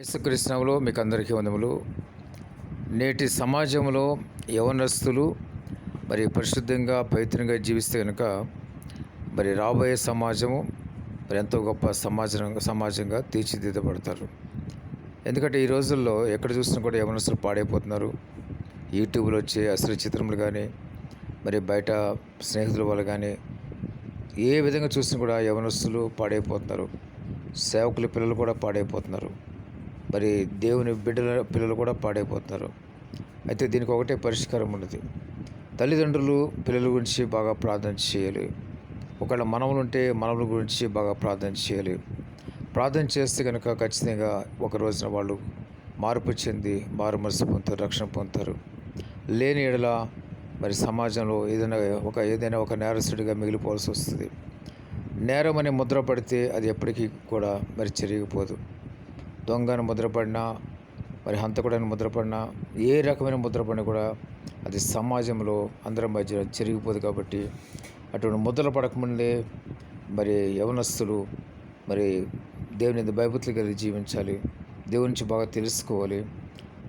యేసుకృష్ణంలో మీకు అందరికీ వందములు. నేటి సమాజంలో యవనస్తులు మరి పరిశుద్ధంగా పవిత్రంగా జీవిస్తే కనుక మరి రాబోయే సమాజము మరి ఎంతో గొప్ప సమాజం సమాజంగా తీర్చిదిద్దబడతారు. ఎందుకంటే ఈ రోజుల్లో ఎక్కడ చూసినా కూడా యవనస్తులు పాడైపోతున్నారు. యూట్యూబ్లో వచ్చే అసలు చిత్రములు కానీ మరి బయట స్నేహితుల వాళ్ళు కానీ ఏ విధంగా చూసినా కూడా యవనస్తులు పాడైపోతున్నారు. సేవకుల పిల్లలు కూడా పాడైపోతున్నారు. మరి దేవుని బిడ్డల పిల్లలు కూడా పాడైపోతారు అయితే దీనికి ఒకటే పరిష్కారం ఉన్నది. తల్లిదండ్రులు పిల్లల గురించి బాగా ప్రార్థన చేయాలి. ఒకవేళ మనవలు ఉంటే మనముల గురించి బాగా ప్రార్థన చేయాలి. ప్రార్థన చేస్తే కనుక ఖచ్చితంగా ఒక రోజున వాళ్ళు మార్పు చెంది మారు మనసు పొందుతారు రక్షణ పొందుతారు. లేని ఎడల మరి సమాజంలో ఏదైనా ఒక ఏదైనా ఒక నేరస్తుడిగా మిగిలిపోవాల్సి వస్తుంది. నేరం అనే ముద్ర పడితే అది ఎప్పటికీ కూడా మరి చెరిగిపోదు. దొంగను ముద్రపడినా మరి హంతకుడని ముద్రపడినా ఏ రకమైన ముద్రపడినా కూడా అది సమాజంలో అందరం మధ్య చెరిగిపోదు కాబట్టి అటువంటి ముద్రలు పడకముందే మరి యవనస్తులు మరి దేవుని భయభూతులు కలిగి జీవించాలి. దేవుని నుంచి బాగా తెలుసుకోవాలి.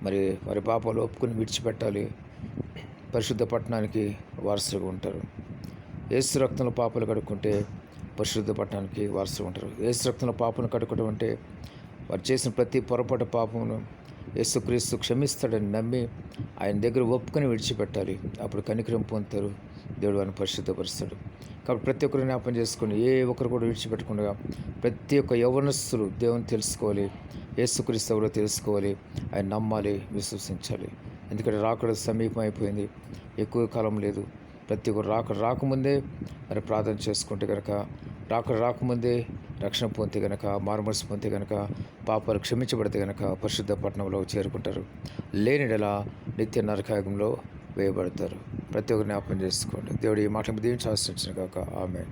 మరి వారి పాపాలు ఒప్పుకొని విడిచిపెట్టాలి. పరిశుద్ధ పట్టణానికి వారసులుగా ఉంటారు. ఏసు రక్తంలో పాపలు కడుక్కుంటే పరిశుద్ధ పట్టణానికి వారసులుగా ఉంటారు. ఏసు రక్తంలో పాపను కడుక్కోవడం అంటే వారు చేసిన ప్రతి పొరపాటు పాపమును యేసుక్రీస్తు క్షమిస్తాడని నమ్మి ఆయన దగ్గర ఒప్పుకొని విడిచిపెట్టాలి. అప్పుడు కనికరం పొందుతారు. దేవుడు వారిని పరిశుద్ధపరుస్తాడు. కాబట్టి ప్రతి ఒక్కరు జ్ఞాపం చేసుకొని ఏ ఒక్కరు కూడా విడిచిపెట్టకుండా ప్రతి ఒక్క యవనస్తులు దేవుని తెలుసుకోవాలి. యేసుక్రీస్తు ఎవరో తెలుసుకోవాలి. ఆయన నమ్మాలి విశ్వసించాలి. ఎందుకంటే రాకడ సమీపం అయిపోయింది. ఎక్కువ కాలం లేదు. ప్రతి ఒక్కరు రాక రాకముందే మరి ప్రార్థన చేసుకుంటే కనుక రాక రాకముందే రక్షణ పొందితే గనక మార్మర్స్ పొందితే గనక పాపాలు క్షమించబడితే కనుక పరిశుద్ధ పట్టణంలో చేరుకుంటారు. లేనిడలా నిత్య నరకాగంలో వేయబడతారు. ప్రతి ఒక్కరు జ్ఞాపకం చేసుకోండి. దేవుడు ఈ మాటలు దీవించి ఆశ్రయించిన కాక ఆమె